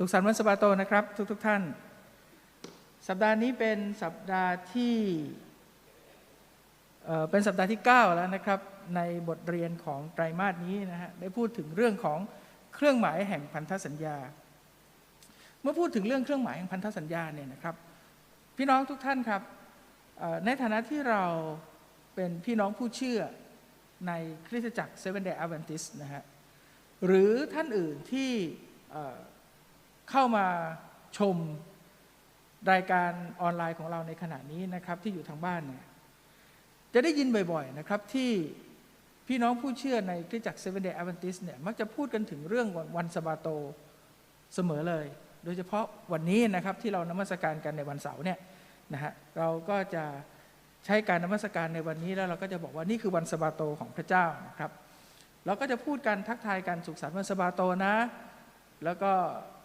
สุขสันต์วันสบาโตนะครับ ทุกทท่าน สัปดาห์นี้เป็นสัปดาห์ที่เป็นสัปดาห์ที่ 9 แล้วนะครับ ในบทเรียนของไตรมาสนี้นะฮะได้พูดถึงเรื่องของเครื่องหมายแห่งพันธสัญญา เมื่อพูดถึงเรื่องเครื่องหมายแห่งพันธสัญญาเนี่ยนะครับ พี่น้องทุกท่านครับในฐานะที่เราเป็นพี่น้องผู้เชื่อในคริสตจักร Seven Day Adventist นะฮะหรือท่านอื่นที่ เข้ามาชมรายการออนไลน์ของเราในขณะนี้นะครับที่อยู่ทางบ้านเนี่ยจะได้ยินบ่อยๆนะครับที่พี่น้องผู้เชื่อในคริสตจักร Seven Day Adventist เนี่ยมักจะพูดกันถึงเรื่องวันสบาโตเสมอเลย โดยเฉพาะวันนี้นะครับที่เรานมัสการกันในวันเสาร์เนี่ยนะฮะเราก็จะใช้การนมัสการในวันนี้แล้วเราก็จะบอกว่านี่คือวันสบาโตของพระเจ้านะครับ เราก็จะพูดกันทักทายกันสุขสันต์วันสบาโตนะ แล้วก็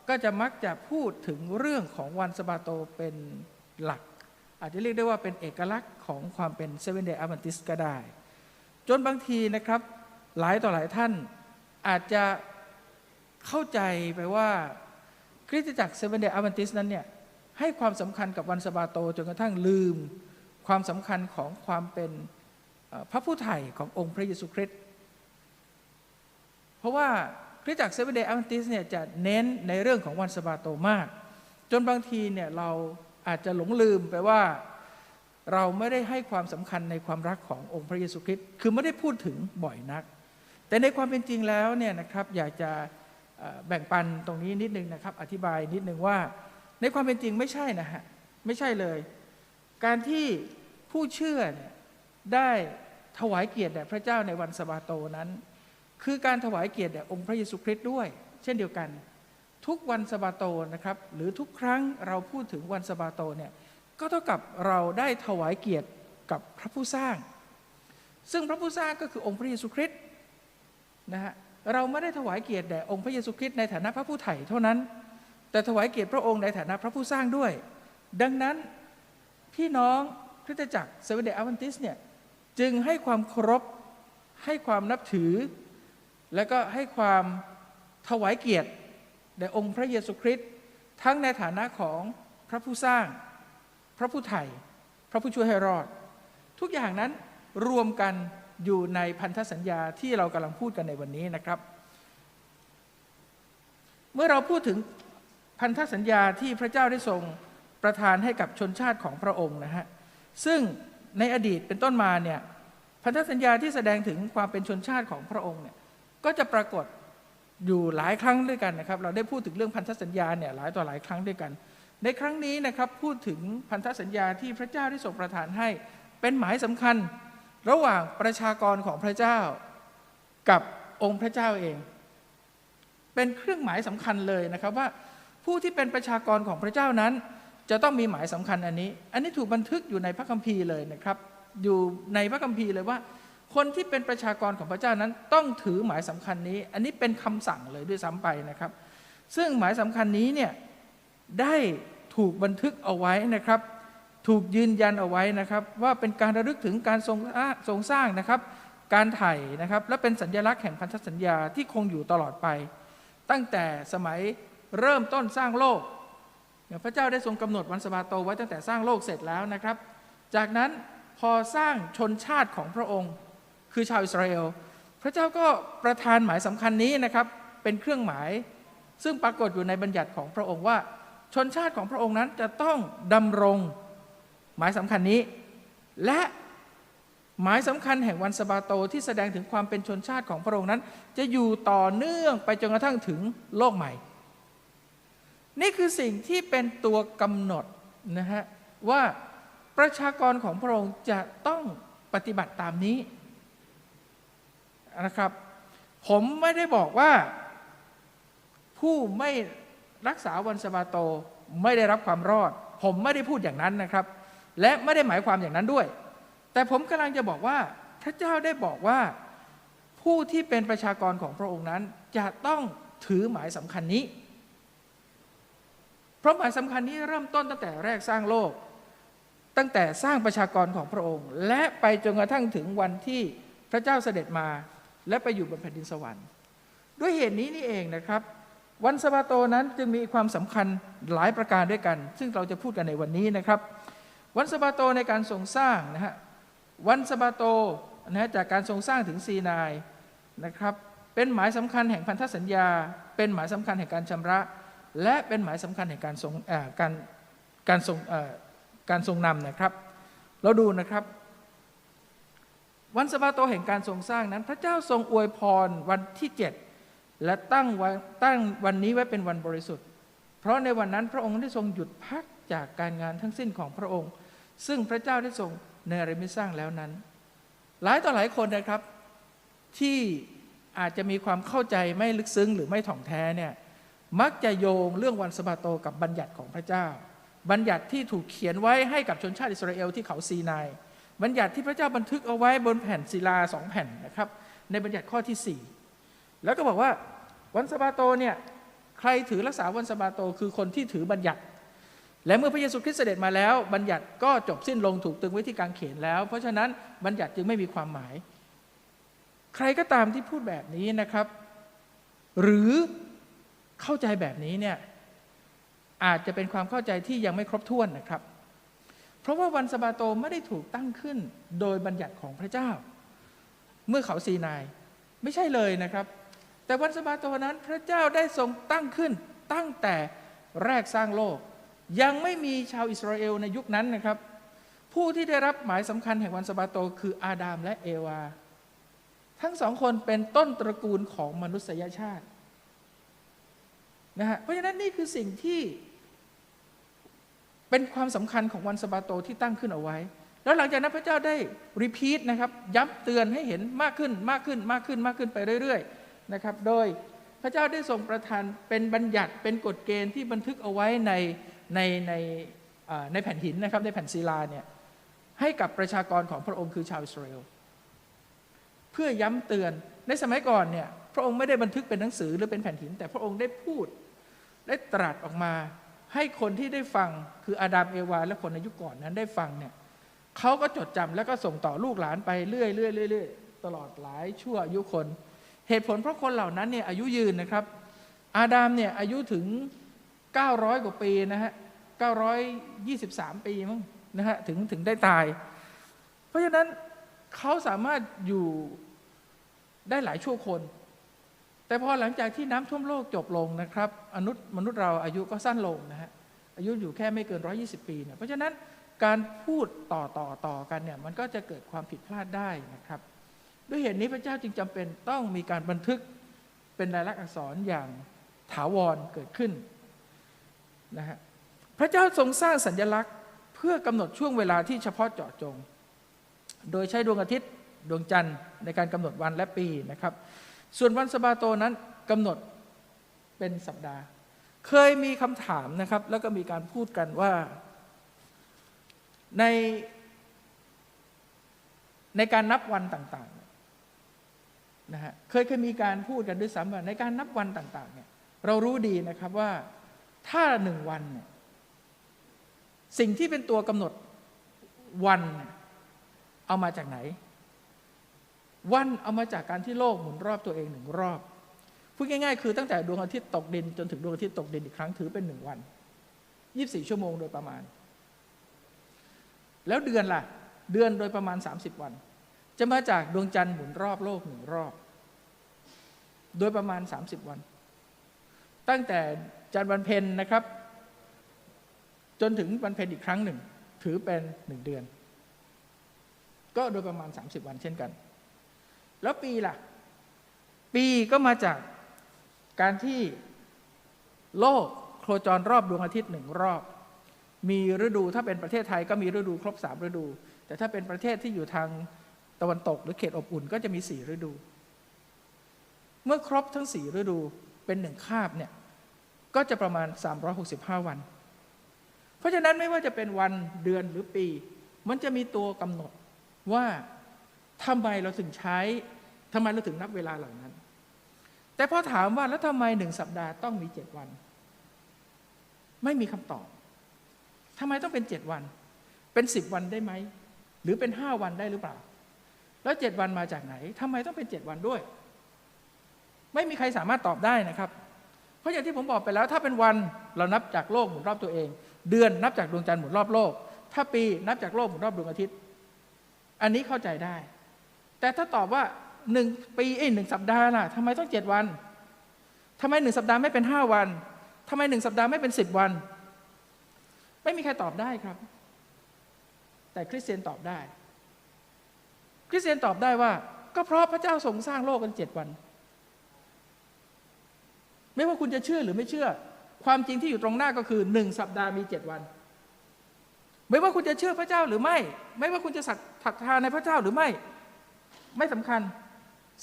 ก็จะมักจะพูดถึงเรื่องของวันสบาโตเป็นหลัก อาจจะเรียกได้ว่าเป็นเอกลักษณ์ของความเป็น Seven Day Adventist ก็ได้ จนบางทีนะครับหลายต่อหลายท่านอาจจะเข้าใจไปว่าคริสตจักร Seven Day Adventist นั้นเนี่ยให้ความสำคัญกับวันสบาโตจนกระทั่งลืม ความสำคัญของความเป็นพระผู้ไถ่ขององค์พระเยซูคริสต์เพราะว่า คริสตจักรเซเว่นเดย์แอดเวนทิสเนี่ยจะเน้นในเรื่องของวันสะบาโตมาก จนบางทีเนี่ยเราอาจจะหลงลืมไปว่าเราไม่ได้ให้ความสำคัญในความรักขององค์พระเยซูคริสต์คือไม่ได้พูดถึงบ่อยนัก แต่ในความเป็นจริงแล้วเนี่ยนะครับอยากจะแบ่งปันตรงนี้นิดนึงนะครับ อธิบายนิดนึงว่า ในความเป็นจริงไม่ใช่นะฮะไม่ใช่เลย การที่ผู้เชื่อเนี่ยได้ถวายเกียรติแด่พระเจ้าในวันสะบาโตนั้น คือการถวายเกียรติแด่องค์พระเยซูคริสต์ด้วย เช่นเดียวกัน ทุกวันสะบาโตนะครับ หรือทุกครั้งเราพูดถึงวันสะบาโตเนี่ยก็เท่ากับเราได้ถวายเกียรติกับพระผู้สร้าง ซึ่งพระผู้สร้างก็คือองค์พระเยซูคริสต์นะฮะเราไม่ได้ถวายเกียรติแด่องค์พระเยซูคริสต์ในฐานะพระผู้ไถ่เท่านั้น แต่ถวายเกียรติพระองค์ในฐานะพระผู้สร้างด้วย ดังนั้นพี่น้องคริสตจักรเซเวนเดย์อ v วนติสเนี่ยจึงให้ความเคารพให้ความนับถือ แล้วก็ให้ความถวายเกียรติแด่องค์พระเยซูคริสต์ทั้งในฐานะของพระผู้สร้าง พระผู้ไถ่พระผู้ช่วยให้รอด ทุกอย่างนั้นรวมกันอยู่ในพันธสัญญาที่เรากำลังพูดกันในวันนี้นะครับ เมื่อเราพูดถึงพันธสัญญาที่พระเจ้าได้ทรงประทานให้กับชนชาติของพระองค์นะฮะซึ่งในอดีตเป็นต้นมาเนี่ยพันธสัญญาที่แสดงถึงความเป็นชนชาติของพระองค์เนี่ย ก็จะปรากฏอยู่หลายครั้งด้วยกันนะครับ เราได้พูดถึงเรื่องพันธสัญญาเนี่ยหลายต่อหลายครั้งด้วยกัน ในครั้งนี้นะครับพูดถึงพันธสัญญาที่พระเจ้าได้ทรงประทานให้ เป็นหมายสำคัญระหว่างประชากรของพระเจ้า กับองค์พระเจ้าเอง เป็นเครื่องหมายสำคัญเลยนะครับว่าผู้ที่เป็นประชากรของพระเจ้านั้น จะต้องมีหมายสำคัญอันนี้ อันนี้ถูกบันทึกอยู่ในพระคัมภีร์เลยนะครับ อยู่ในพระคัมภีร์เลยว่า คนที่เป็นประชากรของพระเจ้านั้นต้องถือหมายสำคัญนี้ อันนี้เป็นคำสั่งเลยด้วยซ้ำไปนะครับ ซึ่งหมายสำคัญนี้เนี่ยได้ถูกบันทึกเอาไว้นะครับ ถูกยืนยันเอาไว้นะครับ ว่าเป็นการระลึกถึงการทรงทรงสร้างนะครับ การไถ่นะครับ และเป็นสัญลักษณ์แห่งพันธสัญญาที่คงอยู่ตลอดไป ตั้งแต่สมัยเริ่มต้นสร้างโลก พระเจ้าได้ทรงกำหนดวันสะบาโตไว้ตั้งแต่สร้างโลกเสร็จแล้วนะครับ จากนั้นพอสร้างชนชาติของพระองค์ คือชาวอิสราเอล พระเจ้าก็ประทานหมายสำคัญนี้นะครับ เป็นเครื่องหมาย ซึ่งปรากฏอยู่ในบัญญัติของพระองค์ว่า ชนชาติของพระองค์นั้นจะต้องดำรงหมายสำคัญนี้ และหมายสำคัญแห่งวันสะบาโตที่แสดงถึงความเป็นชนชาติของพระองค์นั้น จะอยู่ต่อเนื่องไปจนกระทั่งถึงโลกใหม่ นี่คือสิ่งที่เป็นตัวกำหนดนะฮะว่าประชากรของพระองค์จะต้องปฏิบัติตามนี้ นะครับ ผมไม่ได้บอกว่า ผู้ไม่รักษาวันสะบาโตไม่ได้รับความรอด ผมไม่ได้พูดอย่างนั้นนะครับ และไม่ได้หมายความอย่างนั้นด้วย แต่ผมกำลังจะบอกว่าพระเจ้าได้บอกว่าผู้ที่เป็นประชากรของพระองค์นั้น จะต้องถือหมายสำคัญนี้ เพราะหมายสำคัญนี้เริ่มต้นตั้งแต่แรกสร้างโลก ตั้งแต่สร้างประชากรของพระองค์ และไปจนกระทั่งถึงวันที่พระเจ้าเสด็จมา และไปอยู่บนแผ่นดินสวรรค์ ด้วยเหตุนี้นี่เองนะครับ วันสะบาโตนั้นจึงมีความสำคัญหลายประการด้วยกัน ซึ่งเราจะพูดกันในวันนี้นะครับ วันสะบาโตในการทรงสร้างนะฮะวันสะบาโตนะฮะจากการทรงสร้างถึงซีนายนะครับเป็นหมายสำคัญแห่งพันธสัญญา เป็นหมายสำคัญแห่งการชำระ และเป็นหมายสำคัญแห่งการทรงการการทรงการทรงนำนะครับ เราดูนะครับ วันสะบาโตแห่งการทรงสร้างนั้น พระเจ้าทรงอวยพรวันที่7และตั้งวันตั้งวันนี้ไว้เป็นวันบริสุทธิ์ เพราะในวันนั้นพระองค์ได้ทรงหยุดพักจากการงานทั้งสิ้นของพระองค์ ซึ่งพระเจ้าได้ทรงเนรมิตสร้างแล้วนั้น หลายต่อหลายคนนะครับ ที่อาจจะมีความเข้าใจไม่ลึกซึ้งหรือไม่ถ่องแท้เนี่ยมักจะโยงเรื่องวันสะบาโตกับบัญญัติของพระเจ้า บัญญัติที่ถูกเขียนไว้ให้กับชนชาติอิสราเอลที่เขาซีนาย บัญญัติที่พระเจ้าบันทึกเอาไว้บนแผ่นศิลาสองแผ่นนะครับ ในบัญญัติข้อที่ 4 แล้วก็บอกว่าวันสะบาโตเนี่ยใครถือรักษาวันสะบาโต คือคนที่ถือบัญญัติ และเมื่อพระเยซูคริสต์เสด็จมาแล้ว บัญญัติก็จบสิ้นลงถูกตึงไว้ที่กางเขนแล้ว เพราะฉะนั้นบัญญัติจึงไม่มีความหมาย ใครก็ตามที่พูดแบบนี้นะครับ หรือเข้าใจแบบนี้เนี่ยอาจจะเป็นความเข้าใจที่ยังไม่ครบถ้วนนะครับ เพราะว่าวันสะบาโตไม่ได้ถูกตั้งขึ้นโดยบัญญัติของพระเจ้า เมื่อเขาซีนาย ไม่ใช่เลยนะครับ แต่วันสะบาโตนั้นพระเจ้าได้ทรงตั้งขึ้นตั้งแต่แรกสร้างโลก ยังไม่มีชาวอิสราเอลในยุคนั้นนะครับ ผู้ที่ได้รับหมายสำคัญแห่งวันสะบาโตคืออาดามและเอวา ทั้งสองคนเป็นต้นตระกูลของมนุษยชาตินะฮะเพราะฉะนั้นนี่คือสิ่งที่ เป็นความสำคัญของวันสะบาโตที่ตั้งขึ้นเอาไว้ แล้วหลังจากนั้นพระเจ้าได้รีพีทนะครับย้ำเตือนให้เห็นมากขึ้นมากขึ้นมากขึ้นมากขึ้นไปเรื่อยๆนะครับ โดยพระเจ้าได้ทรงประทานเป็นบัญญัติเป็นกฎเกณฑ์ที่บันทึกเอาไว้ในในในในแผ่นหินนะครับในแผ่นศิลาเนี่ยให้กับประชากรของพระองค์คือชาวอิสราเอลเพื่อย้ำเตือนในสมัยก่อนเนี่ยพระองค์ไม่ได้บันทึกเป็นหนังสือหรือเป็นแผ่นหิน แต่พระองค์ได้พูดได้ตรัสออกมา ให้คนที่ได้ฟังคืออาดัมเอวา และคนในยุก่อนนั้นได้ฟังเนี่ยเขาก็จดจำแล้วก็ส่งต่อลูกหลานไปเรื่อยๆเรื่อยตลอดหลายชั่วอายุคน เหตุผลเพราะคนเหล่านั้นเนี่ยอายุยืนนะครับ อาดามเนี่ยอายุถึง 900 กว่าปีนะฮะ 923 ปีมั้งนะฮะถึงถึงได้ตาย เพราะฉะนั้นเขาสามารถอยู่ได้หลายชั่วคน แต่พอหลังจากที่น้ำท่วมโลกจบลงนะครับมนุษย์มนุษย์เราอายุก็สั้นลงนะฮะอายุอยู่แค่ไม่เกิน 120 ปีเนี่ยเพราะฉะนั้นการพูดต่อต่อต่อกันเนี่ยมันก็จะเกิดความผิดพลาดได้นะครับ ด้วยเหตุนี้พระเจ้าจึงจำเป็นต้องมีการบันทึกเป็นลายลักษณ์อักษรอย่างถาวรเกิดขึ้นนะฮะพระเจ้าทรงสร้างสัญญลักษณ์ เพื่อกำหนดช่วงเวลาที่เฉพาะเจาะจง โดยใช้ดวงอาทิตย์ดวงจันทร์ในการกำหนดวันและปีนะครับ ส่วนวันสะบาโตนั้นกำหนดเป็นสัปดาห์ เคยมีคำถามนะครับ แล้วก็มีการพูดกันว่า ในในการนับวันต่างๆนะฮะเคยเคยมีการพูดกันด้วยซ้ำว่าในการนับวันต่างๆเนี่ยเรารู้ดีนะครับว่าถ้าหนึ่งวันเนี่ยสิ่งที่เป็นตัวกำหนดวัน เอามาจากไหน วันเอามาจากการที่โลกหมุนรอบตัวเองหนึ่งรอบพูดง่ายๆ คือตั้งแต่ดวงอาทิตย์ตกดินจนถึงดวงอาทิตย์ตกดินอีกครั้งถือเป็นหนึ่งวันยี่สี่ชั่วโมงโดยประมาณ แล้วเดือนล่ะ เดือนโดยประมาณ 30 วัน จะมาจากดวงจันทร์หมุนรอบโลกหนึ่งรอบ โดยประมาณ 30 วัน ตั้งแต่จันทร์วันเพ็ญนะครับ จนถึงวันเพ็ญอีกครั้งหนึ่ง ถือเป็นหนึ่งเดือน ก็โดยประมาณ 30 วันเช่นกัน แล้วปีล่ะ ปีก็มาจากการที่โลกโคจรรอบดวงอาทิตย์หนึ่งรอบ มีฤดูถ้าเป็นประเทศไทยก็มีฤดูครบสามฤดู แต่ถ้าเป็นประเทศที่อยู่ทางตะวันตกหรือเขตอบอุ่นก็จะมีสี่ฤดู เมื่อครบทั้งสี่ฤดูเป็นหนึ่งคาบเนี่ยก็จะประมาณ 365 วัน เพราะฉะนั้นไม่ว่าจะเป็นวันเดือนหรือปี มันจะมีตัวกำหนดว่า ทำไมเราถึงใช้ทำไมเราถึงนับเวลาเหล่านั้น แต่พอถามว่าแล้วทำไมหนึ่งสัปดาห์ต้องมีเจ็ดวัน ไม่มีคำตอบทำไมต้องเป็นเจ็ดวัน เป็นสิบวันได้ไหม หรือเป็นห้าวันได้หรือเปล่า แล้วเจ็ดวันมาจากไหนทำไมต้องเป็นเจ็ดวันด้วย ไม่มีใครสามารถตอบได้นะครับ เพราะอย่างที่ผมบอกไปแล้ว ถ้าเป็นวันเรานับจากโลกหมุนรอบตัวเอง เดือนนับจากดวงจันทร์หมุนรอบโลก ถ้าปีนับจากโลกหมุนรอบดวงอาทิตย์ อันนี้เข้าใจได้ แต่ถ้าตอบว่าหนึ่งปีเอ้หนึ่งสัปดาห์ล่ะทำไมต้องเจ็ดวันทำไมหนึ่งสัปดาห์ไม่เป็นห้าวันทำไมหนึ่งสัปดาห์ไม่เป็นสิบวัน ไม่มีใครตอบได้ครับ แต่คริสเตียนตอบได้ คริสเตียนตอบได้ว่า ก็เพราะพระเจ้าทรงสร้างโลกกันเจ็ดวัน ไม่ว่าคุณจะเชื่อหรือไม่เชื่อ ความจริงที่อยู่ตรงหน้าก็คือหนึ่งสัปดาห์มีเจ็ดวัน ไม่ว่าคุณจะเชื่อพระเจ้าหรือไม่ ไม่ว่าคุณจะศรัทธาในพระเจ้าหรือไม่ ไม่สำคัญ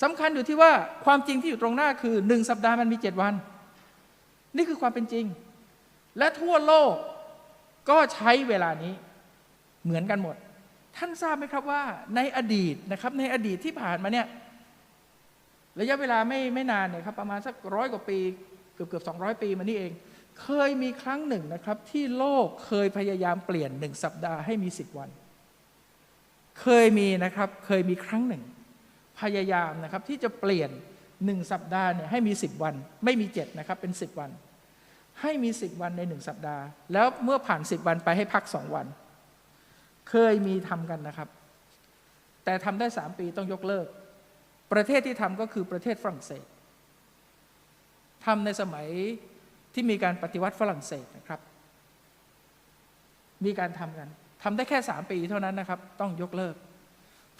สำคัญอยู่ที่ว่าความจริงที่อยู่ตรงหน้าคือหนึ่งสัปดาห์มันมีเจ็ดวัน นี่คือความเป็นจริง และทั่วโลกก็ใช้เวลานี้เหมือนกันหมด ท่านทราบไหมครับว่าในอดีตนะครับในอดีตที่ผ่านมาเนี่ยระยะเวลาไม่ไม่นานเนี่ยครับประมาณสักร้อยกว่าปีเกือบเกือบสองปีมานี่เอง เคยมีครั้งหนึ่งนะครับ ที่โลกเคยพยายามเปลี่ยนหนึ่งสัปดาห์ให้มีสิบวัน เคยมีนะครับเคยมีครั้งหนึ่ง พยายามนะครับที่จะเปลี่ยนหนึ่งสัปดาห์เนี่ยให้มีสิบวัน ไม่มีเจ็ดนะครับ เป็นสิบวัน ให้มีสิบวันในหนึ่งสัปดาห์ แล้วเมื่อผ่านสิบวันไปให้พักสองวัน เคยมีทำกันนะครับ แต่ทำได้สามปีต้องยกเลิก ประเทศที่ทำก็คือประเทศฝรั่งเศสทำในสมัยที่มีการปฏิวัติฝรั่งเศสนะครับ มีการทำกันทำได้แค่สามปีเท่านั้นนะครับ ต้องยกเลิก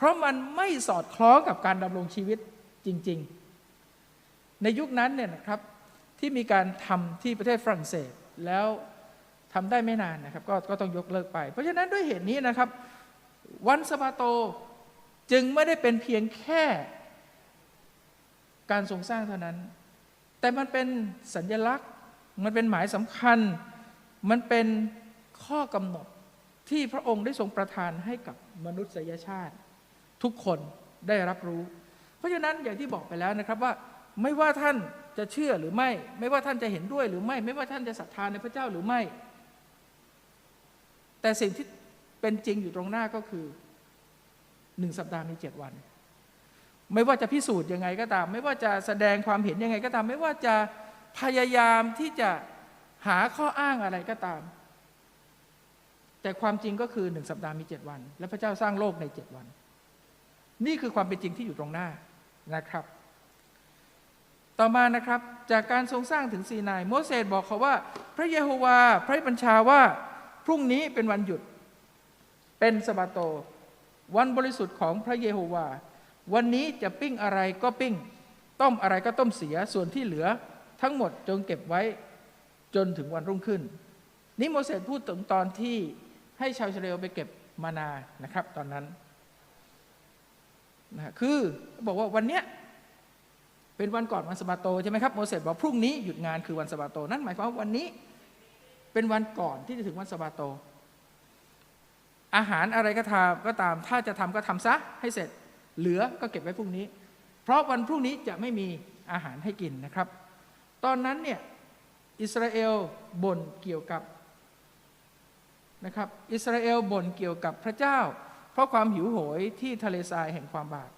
เพราะมันไม่สอดคล้องกับการดำรงชีวิตจริง ๆ ในยุคนั้นเนี่ยนะครับที่มีการทำที่ประเทศฝรั่งเศสแล้วทำได้ไม่นานนะครับกก็ต้องยกเลิกไป เพราะฉะนั้นด้วยเหตุนี้นะครับ วันสบาโตจึงไม่ได้เป็นเพียงแค่การทรงสร้างเท่านั้น แต่มันเป็นสัญลักษณ์ มันเป็นหมายสำคัญ มันเป็นข้อกำหนดที่พระองค์ได้ทรงประทานให้กับมนุษยชาติ ทุกคนได้รับรู้ เพราะฉะนั้นอย่างที่บอกไปแล้วนะครับว่าไม่ว่าท่านจะเชื่อหรือไม่ ไม่ว่าท่านจะเห็นด้วยหรือไม่ ไม่ว่าท่านจะศรัทธาในพระเจ้าหรือไม่ แต่สิ่งที่เป็นจริงอยู่ตรงหน้าก็คือหนึ่งสัปดาห์มีเจ็ดวัน ไม่ว่าจะพิสูจน์ยังไงก็ตาม ไม่ว่าจะแสดงความเห็นยังไงก็ตาม ไม่ว่าจะพยายามที่จะหาข้ออ้างอะไรก็ตาม แต่ความจริงก็คือหนึ่งสัปดาห์มีเจ็ดวัน และพระเจ้าสร้างโลกในเจ็ดวัน นี่คือความเป็นจริงที่อยู่ตรงหน้านะครับ ต่อมานะครับจากการทรงสร้างถึงซีนายโมเสสบอกเขาว่า พระเยโฮวาพระบัญชาว่าพรุ่งนี้เป็นวันหยุด เป็นสบาโต วันบริสุทธิ์ของพระเยโฮวา วันนี้จะปิ้งอะไรก็ปิ้ง ต้มอะไรก็ต้มเสียส่วนที่เหลือทั้งหมดจงเก็บไว้จนถึงวันรุ่งขึ้น นี่โมเสสพูดถึงตอนที่ให้ชาวอิสราเอลไปเก็บมานานะครับ ตอนนั้น นะคือบอกว่าวันเนี้ยเป็นวันก่อนวันสบาโตใช่ไหมครับโมเสสบอกพรุ่งนี้หยุดงานคือวันสบาโต นั่นหมายความว่าวันนี้เป็นวันก่อนที่จะถึงวันสบาโต อาหารอะไรก็ทำก็ตาม ถ้าจะทำก็ทำซะให้เสร็จ เหลือก็เก็บไว้พรุ่งนี้ เพราะวันพรุ่งนี้จะไม่มีอาหารให้กินนะครับ ตอนนั้นเนี่ยอิสราเอลบ่นเกี่ยวกับนะครับ อิสราเอลบ่นเกี่ยวกับพระเจ้า เพราะความหิวโหยที่ทะเลทรายแห่งความบาป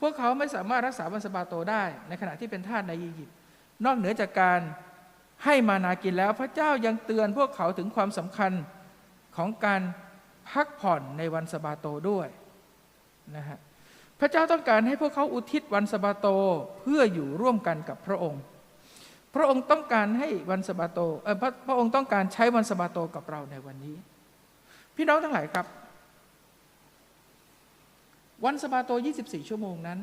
พวกเขาไม่สามารถรักษาวันสบาโตได้ ในขณะที่เป็นทาสในอียิปต์นอกเหนือจากการให้มานากินแล้ว พระเจ้ายังเตือนพวกเขาถึงความสำคัญของการพักผ่อนในวันสบาโตด้วยนะฮะพระเจ้าต้องการให้พวกเขาอุทิศวันสบาโตเพื่ออยู่ร่วมกันกับพระองค์ พระองค์ต้องการให้วันสบาโตเออพระพระองค์ต้องการใช้วันสบาโตกับเราในวันนี้ พี่น้องทั้งหลายครับ วันสบาโต 24 ชั่วโมงนั้น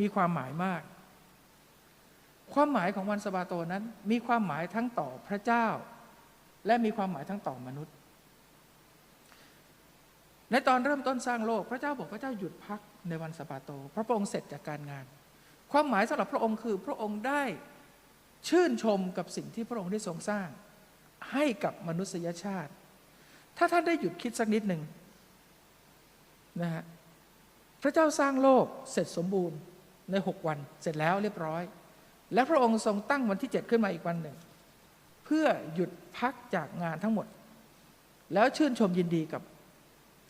มีความหมายมาก ความหมายของวันสบาโตนั้น มีความหมายทั้งต่อพระเจ้า และมีความหมายทั้งต่อมนุษย์ ในตอนเริ่มต้นสร้างโลก พระเจ้าบอกพระเจ้าหยุดพักในวันสบาโต พระพระองค์เสร็จจากการงาน ความหมายสำหรับพระองค์คือพระองค์ได้ชื่นชมกับสิ่งที่พระองค์ได้ทรงสร้าง ให้กับมนุษยชาติ ถ้าท่านได้หยุดคิดสักนิดหนึ่ง นะฮะพระเจ้าสร้างโลกเสร็จสมบูรณ์ในหกวันเสร็จแล้วเรียบร้อย และพระองค์ทรงตั้งวันที่เจ็ดขึ้นมาอีกวันหนึ่ง เพื่อหยุดพักจากงานทั้งหมด แล้วชื่นชมยินดีกับ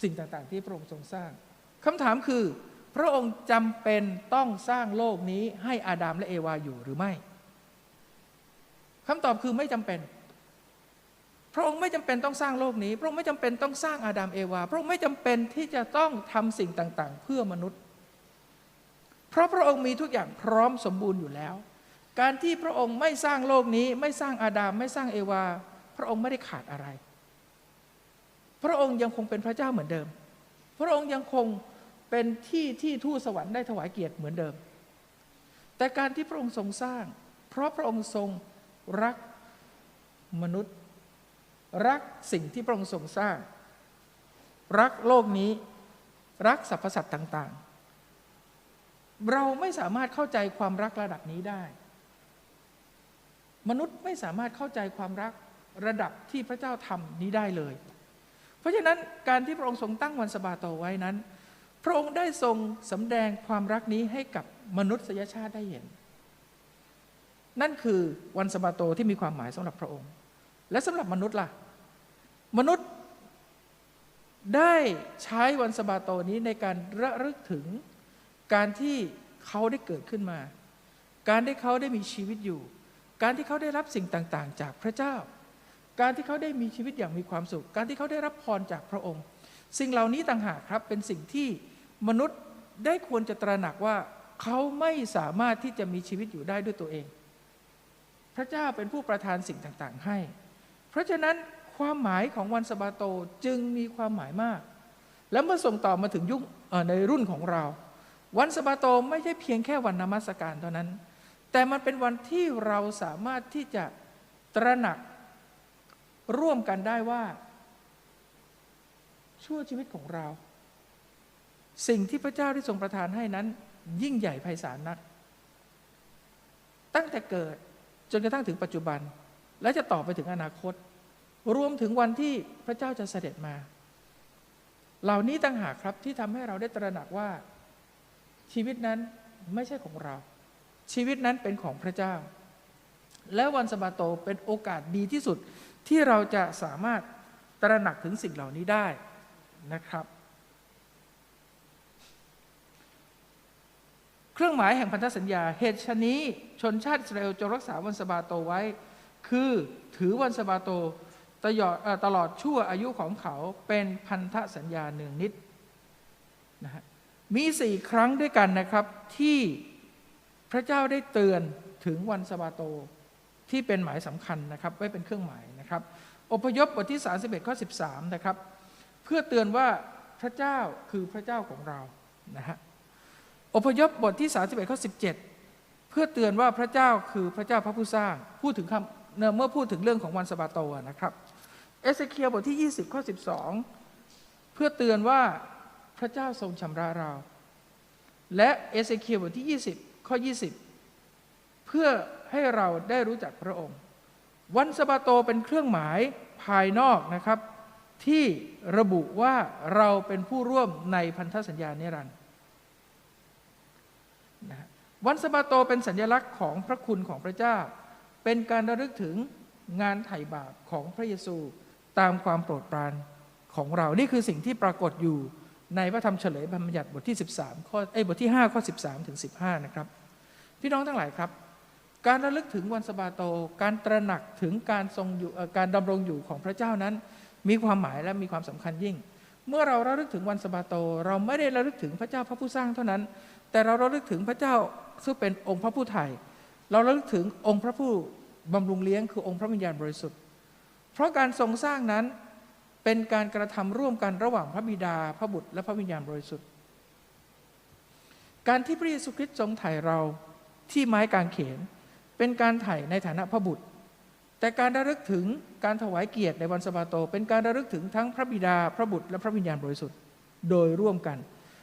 สิ่งต่างๆ ที่พระองค์ทรงสร้างคำถามคือ พระองค์จำเป็นต้องสร้างโลกนี้ให้อาดัมและเอวาอยู่หรือไม่คำตอบคือไม่จำเป็น พระองค์ไม่จำเป็นต้องสร้างโลกนี้ พระองค์ไม่จำเป็นต้องสร้างอาดัมเอวา พระองค์ไม่จำเป็นที่จะต้องทำสิ่งต่างๆ เพื่อมนุษย์ เพราะพระองค์มีทุกอย่างพร้อมสมบูรณ์อยู่แล้ว การที่พระองค์ไม่สร้างโลกนี้ ไม่สร้างอาดัมไม่สร้างเอวา พระองค์ไม่ได้ขาดอะไร พระองค์ยังคงเป็นพระเจ้าเหมือนเดิม พระองค์ยังคงเป็นที่ที่ทูตสวรรค์ได้ถวายเกียรติเหมือนเดิม แต่การที่พระองค์ทรงสร้าง เพราะพระองค์ทรงรักมนุษย์ รักสิ่งที่พระองค์ทรงสร้าง รักโลกนี้รักสรรพสัตว์ต่าง ๆ เราไม่สามารถเข้าใจความรักระดับนี้ได้ มนุษย์ไม่สามารถเข้าใจความรักระดับที่พระเจ้าทำนี้ได้เลย เพราะฉะนั้นการที่พระองค์ทรงตั้งวันสะบาโตไว้นั้น พระองค์ได้ทรงสำแดงความรักนี้ให้กับมนุษยชาติได้เห็น นั่นคือวันสะบาโตที่มีความหมายสำหรับพระองค์ และสำหรับมนุษย์ล่ะ มนุษย์ได้ใช้วันสะบาโตนี้ในการระลึกถึงการที่เขาได้เกิดขึ้นมา การที่เขาได้มีชีวิตอยู่ การที่เขาได้รับสิ่งต่างๆ จากพระเจ้า การที่เขาได้มีชีวิตอย่างมีความสุข การที่เขาได้รับพรจากพระองค์ สิ่งเหล่านี้ต่างหากครับเป็นสิ่งที่มนุษย์ได้ควรจะตระหนักว่าเขาไม่สามารถที่จะมีชีวิตอยู่ได้ด้วยตัวเอง พระเจ้าเป็นผู้ประทานสิ่งต่างๆ ให้ เพราะฉะนั้นความหมายของวันสะบาโตจึงมีความหมายมาก แล้วเมื่อส่งต่อมาถึงยุคในรุ่นของเรา วันสะบาโตไม่ใช่เพียงแค่วันนมัสการเท่านั้น แต่มันเป็นวันที่เราสามารถที่จะตระหนักร่วมกันได้ว่า ชั่วชีวิตของเรา สิ่งที่พระเจ้าได้ทรงประทานให้นั้น ยิ่งใหญ่ไพศาลนัก ตั้งแต่เกิดจนกระทั่งถึงปัจจุบัน และจะต่อไปถึงอนาคต รวมถึงวันที่พระเจ้าจะเสด็จมา เหล่านี้ต่างหากครับที่ทำให้เราได้ตระหนักว่า ชีวิตนั้นไม่ใช่ของเรา ชีวิตนั้นเป็นของพระเจ้า และวันสะบาโตเป็นโอกาสดีที่สุดที่เราจะสามารถตระหนักถึงสิ่งเหล่านี้ได้นะครับ เครื่องหมายแห่งพันธสัญญาเหตุชนี้ชนชาติอิสราเอลจะรักษาวันสะบาโตไว้ คือถือวันสะบาโตตลอดตลอดชั่วอายุของเขาเป็นพันธสัญญาหนึ่งนิดนะฮะมีสี่ครั้งด้วยกันนะครับที่พระเจ้าได้เตือนถึงวันสะบาโตที่เป็นหมายสำคัญนะครับ ไว้เป็นเครื่องหมายนะครับอพยพบทที่ 31ข้อ13 นะครับ เพื่อเตือนว่าพระเจ้าคือพระเจ้าของเรานะฮะอพยพบทที่ 31ข้อ17 เพื่อเตือนว่าพระเจ้าคือพระเจ้าพระผู้สร้าง พูดถึงคำ เมื่อพูดถึงเรื่องของวันสะบาโตนะครับเอเสเคียบทที่ 20 ข้อ 12 เพื่อเตือนว่าพระเจ้าทรงชำระเรา และเอเสเคียบทที่ 20 ข้อ 20 เพื่อให้เราได้รู้จักพระองค์ วันสะบาโตเป็นเครื่องหมายภายนอกนะครับ ที่ระบุว่าเราเป็นผู้ร่วมในพันธสัญญาเนรันดร์วันสะบาโตเป็นสัญลักษณ์ของพระคุณของพระเจ้า เป็นการระลึกถึงงานไถ่บาปของพระเยซูตามความโปรดปรานของเรา นี่คือสิ่งที่ปรากฏอยู่ในพระธรรมเฉลยบัญญัติบทที่ 13 ข้อไอ้บทที่ 5 ข้อ 13 ถึง 15 นะครับ พี่น้องทั้งหลายครับ การระลึกถึงวันสะบาโต การตระหนักถึงการทรงอยู่การดำรงอยู่ของพระเจ้านั้น มีความหมายและมีความสำคัญยิ่ง เมื่อเราระลึกถึงวันสะบาโต เราไม่ได้ระลึกถึงพระเจ้าพระผู้สร้างเท่านั้น แต่เราระลึกถึงพระเจ้าซึ่งเป็นองค์พระผู้ไถ่ เราระลึกถึงองค์พระผู้บำรุงเลี้ยงคือองค์พระวิญญาณบริสุทธิ์ เพราะการทรงสร้างนั้นเป็นการกระทำร่วมกันระหว่างพระบิดา พระบุตร และพระวิญญาณบริสุทธิ์ การที่พระเยซูคริสต์ทรงไถ่เราที่ไม้กางเขน เป็นการไถ่ในฐานะพระบุตร แต่การระลึกถึงการถวายเกียรติในวันสะบาโต เป็นการระลึกถึงทั้งพระบิดา พระบุตร และพระวิญญาณบริสุทธิ์โดยร่วมกัน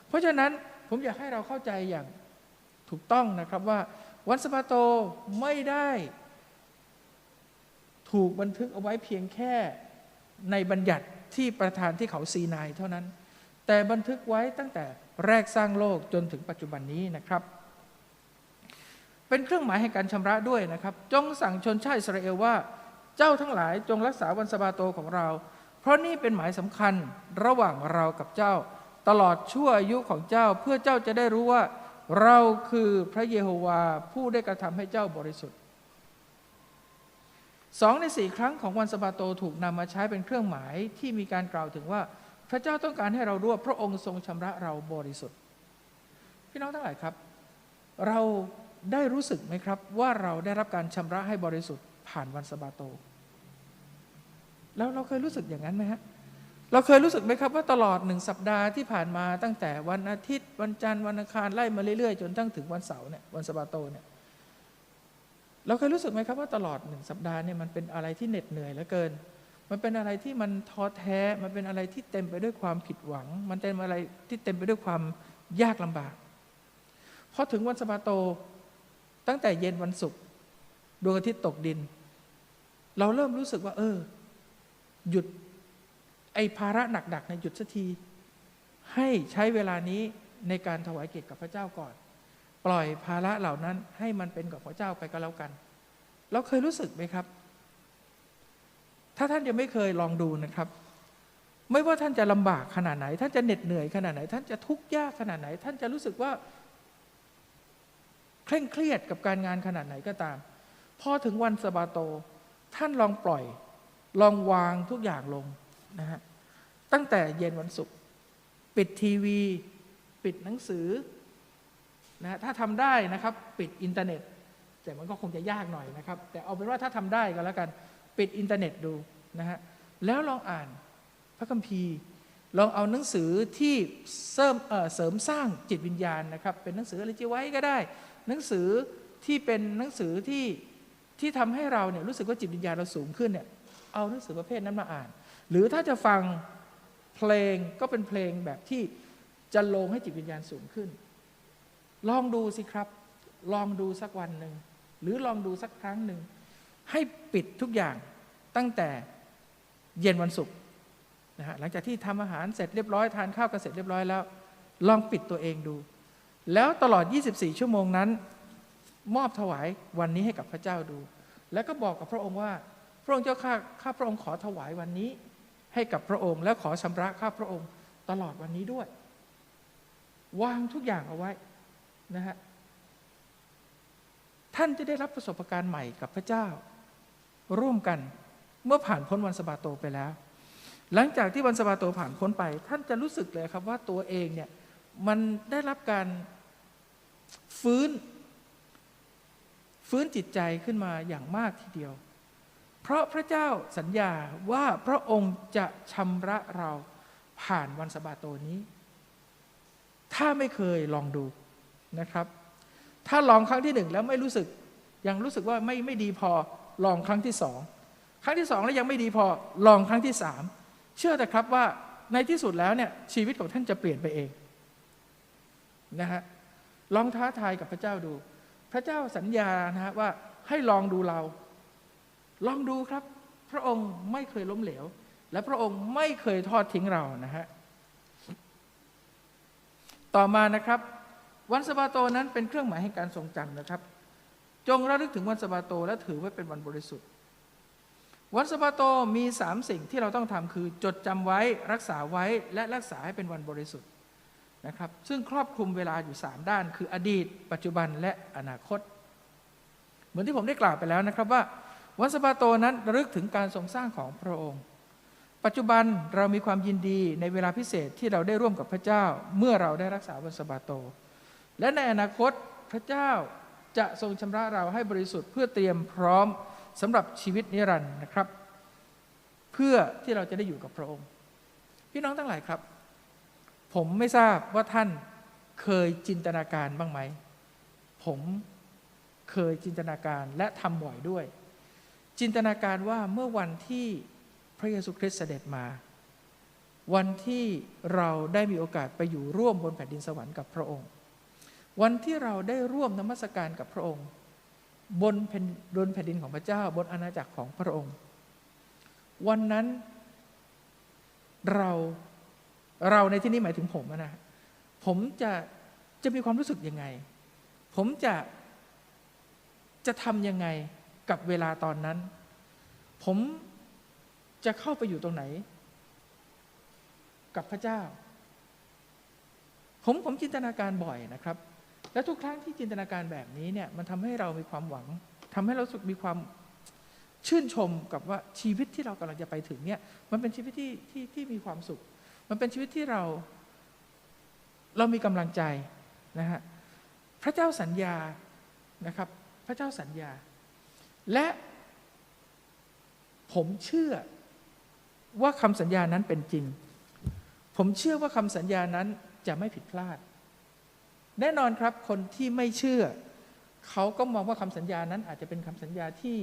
เพราะฉะนั้นผมอยากให้เราเข้าใจอย่างถูกต้องนะครับว่า วันสะบาโตไม่ได้ถูกบันทึกเอาไว้เพียงแค่ในบัญญัติที่ประธานที่เขาซีนายเท่านั้น แต่บันทึกไว้ตั้งแต่แรกสร้างโลกจนถึงปัจจุบันนี้นะครับ เป็นเครื่องหมายให้การชำระด้วยนะครับ จงสั่งชนชาติอิสราเอลว่าเจ้าทั้งหลายจงรักษาวันสะบาโตของเรา เพราะนี่เป็นหมายสำคัญระหว่างเรากับเจ้า ตลอดชั่วอายุของเจ้าเพื่อเจ้าจะได้รู้ว่า เราคือพระเยโฮวาผู้ได้กระทำให้เจ้าบริสุทธิ์สองในสี่ครั้งของวันสะบาโตถูกนำมาใช้เป็นเครื่องหมายที่มีการกล่าวถึงว่า พระเจ้าต้องการให้เรารู้ว่าพระองค์ทรงชำระเราบริสุทธิ์ พี่น้องทั้งหลายครับ เราได้รู้สึกไหมครับ ว่าเราได้รับการชำระให้บริสุทธิ์ผ่านวันสะบาโต แล้วเราเคยรู้สึกอย่างนั้นไหมฮะ เราเคยรู้สึกไหมครับว่าตลอดหนึ่งสัปดาห์ที่ผ่านมาตั้งแต่วันอาทิตย์ วันจันทร์วันอังคารไล่มาเรื่อยๆ จนตั้งถึงวันเสาร์เนี่ยวันสบาโตเนี่ยเราเคยรู้สึกไหมครับว่าตลอดหนึ่งสัปดาห์เนี่ยมันเป็นอะไรที่เหน็ดเหนื่อยเหลือเกิน มันเป็นอะไรที่มันท้อแท้ มันเป็นอะไรที่เต็มไปด้วยความผิดหวัง มันเป็นอะไรที่เต็มไปด้วยความยากลำบากพอถึงวันสบาโตตั้งแต่เย็นวันศุกร์ดวงอาทิตย์ตกดิน เราเริ่มรู้สึกว่า เออ หยุด ไอ้ภาระหนักๆในหยุดสักที ให้ใช้เวลานี้ในการถวายเกียรติกับพระเจ้าก่อน ปล่อยภาระเหล่านั้นให้มันเป็นกับพระเจ้าไปก็แล้วกัน เราเคยรู้สึกไหมครับ ถ้าท่านยังไม่เคยลองดูนะครับ ไม่ว่าท่านจะลำบากขนาดไหน ท่านจะเหน็ดเหนื่อยขนาดไหน ท่านจะทุกข์ยากขนาดไหน ท่านจะรู้สึกว่า เคร่งเครียดกับการงานขนาดไหนก็ตาม พอถึงวันสบาโต ท่านลองปล่อย ลองวางทุกอย่างลงนะฮะ ตั้งแต่เย็นวันศุกร์ปิดทีวี ปิดหนังสือนะฮะถ้าทำได้นะครับ ปิดอินเทอร์เน็ต แต่มันก็คงจะยากหน่อยนะครับ แต่เอาเป็นว่าถ้าทำได้ก็แล้วกัน ปิดอินเทอร์เน็ตดูนะฮะแล้วลองอ่านพระคัมภีร์ ลองเอาหนังสือที่เสริมเเสริมสร้างจิตวิญญาณนะครับ เป็นหนังสืออะไรจะไว้ก็ได้ หนังสือที่เป็นหนังสือที่ที่ทำให้เราเนี่ยรู้สึกว่าจิตวิญญาณเราสูงขึ้นเนี่ยเอาหนังสือประเภทนั้นมาอ่าน หรือถ้าจะฟัง เพลงก็เป็นเพลงแบบที่จะลงให้จิตวิญญาณสูงขึ้น ลองดูสิครับ ลองดูสักวันหนึ่ง หรือลองดูสักครั้งหนึ่ง ให้ปิดทุกอย่างตั้งแต่เย็นวันศุกร์นะฮะหลังจากที่ทำอาหารเสร็จเรียบร้อยทานข้าวกันเสร็จเรียบร้อยแล้ว ลองปิดตัวเองดู แล้วตลอด 24 ชั่วโมงนั้น มอบถวายวันนี้ให้กับพระเจ้าดู แล้วก็บอกกับพระองค์ว่า พระองค์เจ้าข้าข้าพระองค์ขอถวายวันนี้ ให้กับพระองค์ และขอชำระข้าพระองค์ตลอดวันนี้ด้วย วางทุกอย่างเอาไว้นะฮะท่านจะได้รับประสบการณ์ใหม่กับพระเจ้า ร่วมกันเมื่อผ่านพ้นวันสบาโตไปแล้ว หลังจากที่วันสบาโตผ่านพ้นไป ท่านจะรู้สึกเลยครับว่าตัวเองเนี่ยมันได้รับการฟื้น ฟื้นจิตใจขึ้นมาอย่างมากทีเดียว เพราะพระเจ้าสัญญาว่าพระองค์จะชำระเราผ่านวันสะบาโตนี้ ถ้าไม่เคยลองดูนะครับ ถ้าลองครั้งที่หนึ่งแล้วไม่รู้สึก ยังรู้สึกว่าไม่ไม่ดีพอลองครั้งที่สองครั้งที่สองแล้วยังไม่ดีพอลองครั้งที่สามเชื่อแต่ครับว่าในที่สุดแล้วเนี่ยชีวิตของท่านจะเปลี่ยนไปเองนะฮะลองท้าทายกับพระเจ้าดู พระเจ้าสัญญานะฮะว่าให้ลองดูเรา ลองดูครับ พระองค์ไม่เคยล้มเหลว และพระองค์ไม่เคยทอดทิ้งเรานะฮะต่อมานะครับ วันสะบาโตนั้นเป็นเครื่องหมายให้การทรงจำนะครับ จงระลึกถึงวันสะบาโตและถือไว้เป็นวันบริสุทธิ์ วันสะบาโตมีสามสิ่งที่เราต้องทำคือจดจำไว้รักษาไว้และรักษาให้เป็นวันบริสุทธิ์นะครับ ซึ่งครอบคลุมเวลาอยู่ 3 ด้าน คืออดีต ปัจจุบันและอนาคต เหมือนที่ผมได้กล่าวไปแล้วนะครับว่า วันสะบาโตนั้นระลึกถึงการทรงสร้างของพระองค์ ปัจจุบันเรามีความยินดีในเวลาพิเศษที่เราได้ร่วมกับพระเจ้า เมื่อเราได้รักษาวันสะบาโต และในอนาคตพระเจ้าจะทรงชำระเราให้บริสุทธิ์เพื่อเตรียมพร้อมสำหรับชีวิตนิรันดร์นะครับ เพื่อที่เราจะได้อยู่กับพระองค์ พี่น้องทั้งหลายครับ ผมไม่ทราบว่าท่านเคยจินตนาการบ้างไหม ผมเคยจินตนาการและทำบ่อยด้วย จินตนาการว่าเมื่อวันที่พระเยซูคริสต์เสด็จมา วันที่เราได้มีโอกาสไปอยู่ร่วมบนแผ่นดินสวรรค์กับพระองค์ วันที่เราได้ร่วมนมัสการกับพระองค์ บนแผ่นบนแผ่นดินของพระเจ้า บนอาณาจักรของพระองค์ วันนั้นเราเราในที่นี้หมายถึงผมนะผมจะจะมีความรู้สึกยังไง ผมจะจะทำยังไง กับเวลาตอนนั้น ผมจะเข้าไปอยู่ตรงไหน กับพระเจ้า ผมผมจินตนาการบ่อยนะครับ และทุกครั้งที่จินตนาการแบบนี้เนี่ยมันทำให้เรามีความหวังทำให้เราสุขมีความชื่นชมกับว่าชีวิตที่เรากำลังจะไปถึงเนี่ยมันเป็นชีวิตที่ที่ที่มีความสุข มันเป็นชีวิตที่เรา เรามีกำลังใจนะฮะพระเจ้าสัญญานะครับ พระเจ้าสัญญา และผมเชื่อว่าคำสัญญานั้นเป็นจริง ผมเชื่อว่าคำสัญญานั้นจะไม่ผิดพลาด แน่นอนครับคนที่ไม่เชื่อ เขาก็มองว่าคำสัญญานั้นอาจจะเป็นคำสัญญาที่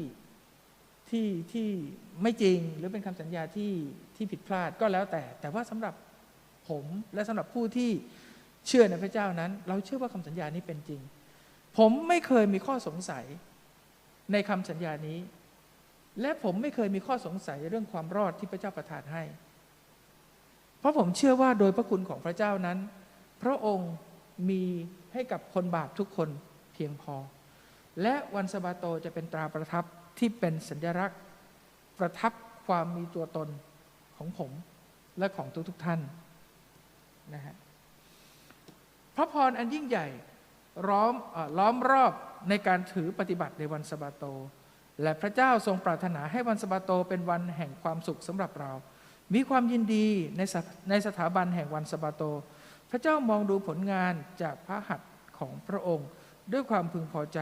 ที่ที่ไม่จริงหรือเป็นคำสัญญาที่ที่ผิดพลาดก็แล้วแต่ แต่ว่าสำหรับผมและสำหรับผู้ที่เชื่อในพระเจ้านั้น เราเชื่อว่าคำสัญญานี้เป็นจริง ผมไม่เคยมีข้อสงสัย ในคำสัญญานี้ และผมไม่เคยมีข้อสงสัยเรื่องความรอดที่พระเจ้าประทานให้ เพราะผมเชื่อว่าโดยพระคุณของพระเจ้านั้น พระองค์มีให้กับคนบาปทุกคนเพียงพอ และวันสะบาโตจะเป็นตราประทับที่เป็นสัญลักษณ์ประทับความมีตัวตนของผมและของทุกๆทท่านนะฮะพระพรอันยิ่งใหญ่ล้อมอล้อมรอบ ในการถือปฏิบัติในวันสะบาโต และพระเจ้าทรงปรารถนาให้วันสะบาโตเป็นวันแห่งความสุขสำหรับเรา มีความยินดีในสถในสถาบันแห่งวันสะบาโต พระเจ้ามองดูผลงานจากพระหัตถ์ของพระองค์ ด้วยความพึงพอใจ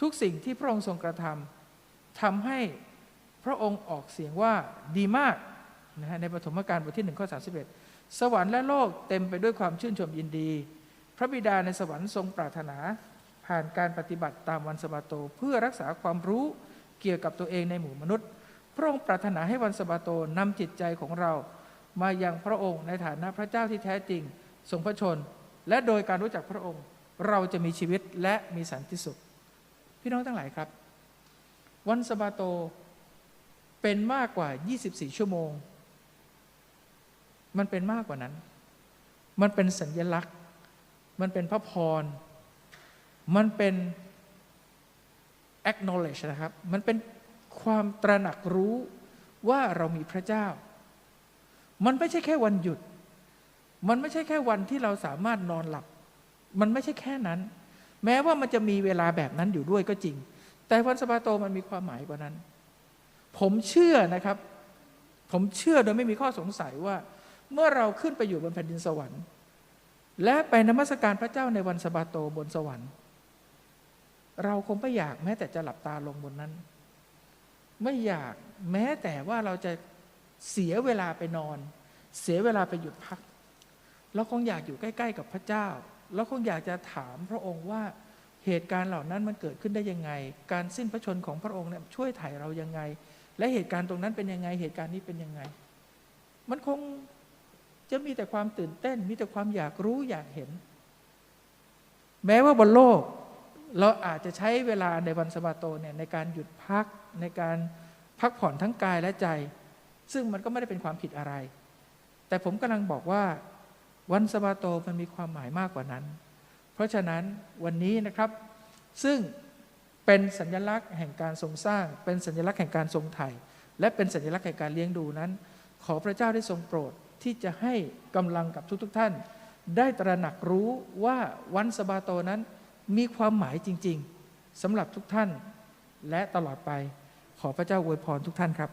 ทุกสิ่งที่พระองค์ทรงกระทำทำให้พระองค์ออกเสียงว่าดีมากนะฮะในปฐมกาลบทที่1ข้อ31สวรรค์และโลกเต็มไปด้วยความชื่นชมยินดี พระบิดาในสวรรค์ทรงปรารถนา ผ่านการปฏิบัติตามวันสะบาโต เพื่อรักษาความรู้เกี่ยวกับตัวเองในหมู่มนุษย์ พระองค์ปรารถนาให้วันสะบาโตนำจิตใจของเรา มายังพระองค์ในฐานะพระเจ้าที่แท้จริงทรงพระชน และโดยการรู้จักพระองค์ เราจะมีชีวิตและมีสันติสุข พี่น้องทั้งหลายครับ วันสะบาโตเป็นมากกว่า 24 ชั่วโมง มันเป็นมากกว่านั้น มันเป็นสัญญลักษณ์ มันเป็นพระพร มันเป็น acknowledge นะครับ มันเป็นความตระหนักรู้ว่าเรามีพระเจ้า มันไม่ใช่แค่วันหยุด มันไม่ใช่แค่วันที่เราสามารถนอนหลับ มันไม่ใช่แค่นั้น แม้ว่ามันจะมีเวลาแบบนั้นอยู่ด้วยก็จริง แต่วันสะบาโตมันมีความหมายกว่านั้น ผมเชื่อนะครับ ผมเชื่อโดยไม่มีข้อสงสัยว่า เมื่อเราขึ้นไปอยู่บนแผ่นดินสวรรค์ และไปนมัสการพระเจ้าในวันสะบาโตบนสวรรค์ เราคงไม่อยากแม้แต่จะหลับตาลงบนนั้น ไม่อยากแม้แต่ว่าเราจะเสียเวลาไปนอน เสียเวลาไปหยุดพัก เราคงอยากอยู่ใกล้ ๆ กับพระเจ้า เราคงอยากจะถามพระองค์ว่าเหตุการณ์เหล่านั้นมันเกิดขึ้นได้ยังไง การสิ้นพระชนของพระองค์เนี่ยช่วยไถ่เรายังไง และเหตุการณ์ตรงนั้นเป็นยังไง เหตุการณ์นี้เป็นยังไง มันคงจะมีแต่ความตื่นเต้น มีแต่ความอยากรู้อยากเห็น แม้ว่าบนโลก เราอาจจะใช้เวลาในวันสะบาโตเนี่ยในการหยุดพักในการพักผ่อนทั้งกายและใจ ซึ่งมันก็ไม่ได้เป็นความผิดอะไร แต่ผมกำลังบอกว่าวันสะบาโตมันมีความหมายมากกว่านั้น เพราะฉะนั้นวันนี้นะครับซึ่งเป็นสัญลักษณ์แห่งการทรงสร้าง เป็นสัญลักษณ์แห่งการทรงไถ่และเป็นสัญลักษณ์แห่งการเลี้ยงดูนั้น ขอพระเจ้าได้ทรงโปรดที่จะให้กำลังกับทุกๆทท่าน ได้ตระหนักรู้ว่าวันสะบาโตนั้น มีความหมายจริง ๆสำหรับทุกท่านและตลอดไปขอพระเจ้าอวยพรทุกท่านครับ